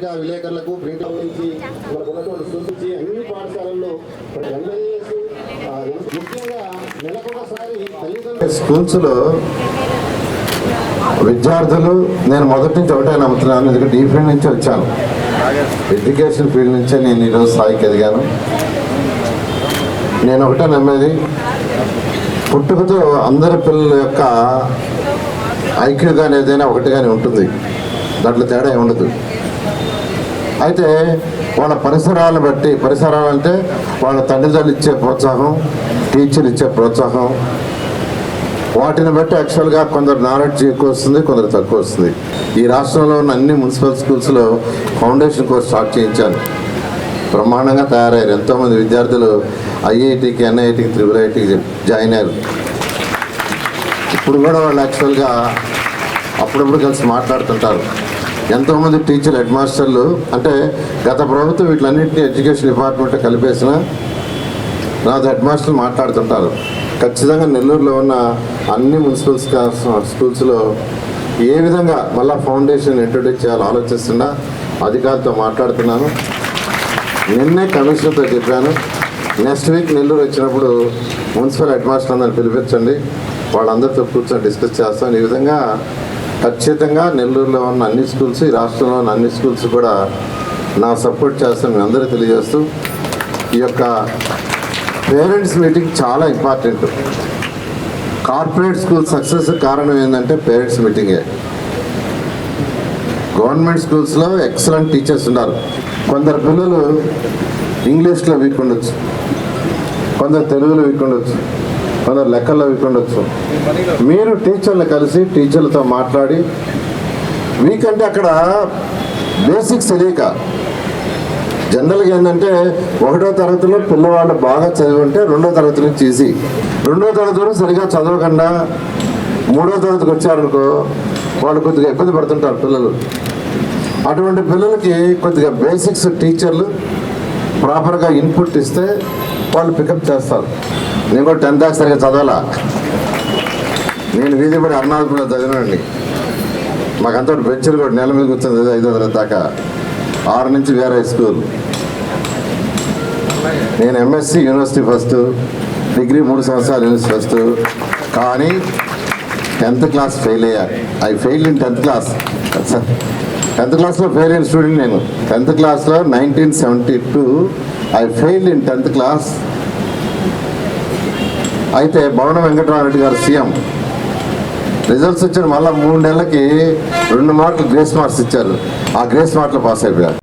పత్రిక విలేకరులకు ప్రింట్ నుంచి మనకు ఉన్నటువంటి సూచించి అన్ని పాఠశాలల్లో ఎమ్మెల్యేస్ ఆ, ముఖ్యంగా నెలకొకసారి తల్లిదండ్రులు స్కూల్స్లో విద్యార్థులు నేను మొదటి నుంచి ఒకటే నమ్ముతున్నాను ఎందుకంటే ఈ ఫీల్డ్ నుంచి వచ్చాను. ఎడ్యుకేషన్ ఫీల్డ్ నుంచే నేను ఈరోజు స్థాయికి ఎదిగాను. నేను ఒకటే నమ్మేది పుట్టుకతో అందరి పిల్లల యొక్క ఐక్యూ కానీ ఏదైనా ఒకటి కానీ ఉంటుంది. దాంట్లో తేడా ఏమి ఉండదు అయితే వాళ్ళ పరిసరాలను బట్టి పరిసరాలు అంటే వాళ్ళ తల్లిదండ్రులు ఇచ్చే ప్రోత్సాహం టీచర్లు ఇచ్చే ప్రోత్సాహం. వాటిని బట్టి యాక్చువల్గా కొందరు నాలెడ్జ్ ఎక్కువ వస్తుంది కొందరు తక్కువ వస్తుంది. ఈ రాష్ట్రంలో ఉన్న అన్ని మున్సిపల్ స్కూల్స్లో ఫౌండేషన్ కోర్స్ స్టార్ట్ చేయించాను బ్రహ్మాండంగా తయారయ్యారు. ఎంతోమంది విద్యార్థులు ఐఐటికి ఎన్ఐటికి త్రిపుల్ ఐటీకి జాయిన్ అయ్యారు. ఇప్పుడు కూడా వాళ్ళు యాక్చువల్గా అప్పుడప్పుడు కలిసి మాట్లాడుతుంటారు. ఎంతోమంది టీచర్ హెడ్ మాస్టర్లు అంటే గత ప్రభుత్వం వీటిలన్నింటినీ ఎడ్యుకేషన్ డిపార్ట్మెంట్ కలిపేసిన నాతో హెడ్ మాస్టర్లు మాట్లాడుతుంటారు. ఖచ్చితంగా నెల్లూరులో ఉన్న అన్ని మున్సిపల్ స్కూల్స్లో ఏ విధంగా మళ్ళా ఫౌండేషన్ ఇంట్రొడ్యూస్ చేయాలో ఆలోచిస్తున్నా అధికారులతో మాట్లాడుతున్నాను. నిన్నే కమిషనర్తో చెప్పాను నెక్స్ట్ వీక్ నెల్లూరు వచ్చినప్పుడు మున్సిపల్ హెడ్ మాస్టర్ అందరిని పిలిపించండి వాళ్ళందరితో కూర్చొని డిస్కస్ చేస్తాం ఈ విధంగా ఖచ్చితంగా నెల్లూరులో ఉన్న అన్ని స్కూల్స్ ఈ రాష్ట్రంలో ఉన్న అన్ని స్కూల్స్ కూడా నా సపోర్ట్ చేస్తాను మీ అందరూ తెలియజేస్తూ. ఈ యొక్క పేరెంట్స్ మీటింగ్ చాలా ఇంపార్టెంట్. కార్పొరేట్ స్కూల్ సక్సెస్ కారణం ఏంటంటే పేరెంట్స్ మీటింగే. గవర్నమెంట్ స్కూల్స్లో ఎక్సలెంట్ టీచర్స్ ఉన్నారు. కొందరు పిల్లలు ఇంగ్లీష్లో వీక్ ఉండొచ్చు. కొందరు తెలుగులో వీక్ ఉండొచ్చు. కొందరు లెక్కల్లో వీక్ ఉండొచ్చు మీరు టీచర్లు కలిసి టీచర్లతో మాట్లాడి మీకంటే అక్కడ బేసిక్స్ తెలియక జనరల్గా ఏంటంటే ఒకటో తరగతిలో పిల్లవాళ్ళు బాగా చదివి ఉంటే రెండో తరగతి నుంచి ఈజీ. రెండో తరగతిలో సరిగా చదవకుండా మూడో తరగతికి వచ్చారనుకో వాళ్ళు కొద్దిగా ఇబ్బంది పడుతుంటారు పిల్లలు. అటువంటి పిల్లలకి కొద్దిగా బేసిక్స్ టీచర్లు ప్రాపర్గా ఇన్పుట్ ఇస్తే వాళ్ళు పికప్ చేస్తారు. నేను కూడా టెన్త్ దాకా సరిగ్గా చదవాలా? నేను వీధి పడి అరుణాచల్లో చదివినండి మాకంతా బెంచర్ కూడా నెల మీద కూర్చొని ఐదో తరగతి దాకా. ఆరు నుంచి వేరే స్కూల్ నేను ఎంఎస్సి యూనివర్సిటీ ఫస్ట్ డిగ్రీ మూడు సంవత్సరాలు యూనివర్సిటీ ఫస్ట్ కానీ టెన్త్ క్లాస్ ఫెయిల్ అయ్యా. I fail in tenth class tenth క్లాస్లో ఫెయిల్ అయిన స్టూడెంట్ నేను. టెన్త్ క్లాస్లో nineteen seventy two I fail in tenth class అయితే భవన వెంకటరామరెడ్డి గారు సీఎం. రిజల్ట్స్ వచ్చిన మళ్ళీ మూడు నెలలకి రెండు మార్కులు గ్రేస్ మార్క్స్ ఇచ్చారు. ఆ గ్రేస్ మార్కులు పాస్ అయిపోయారు.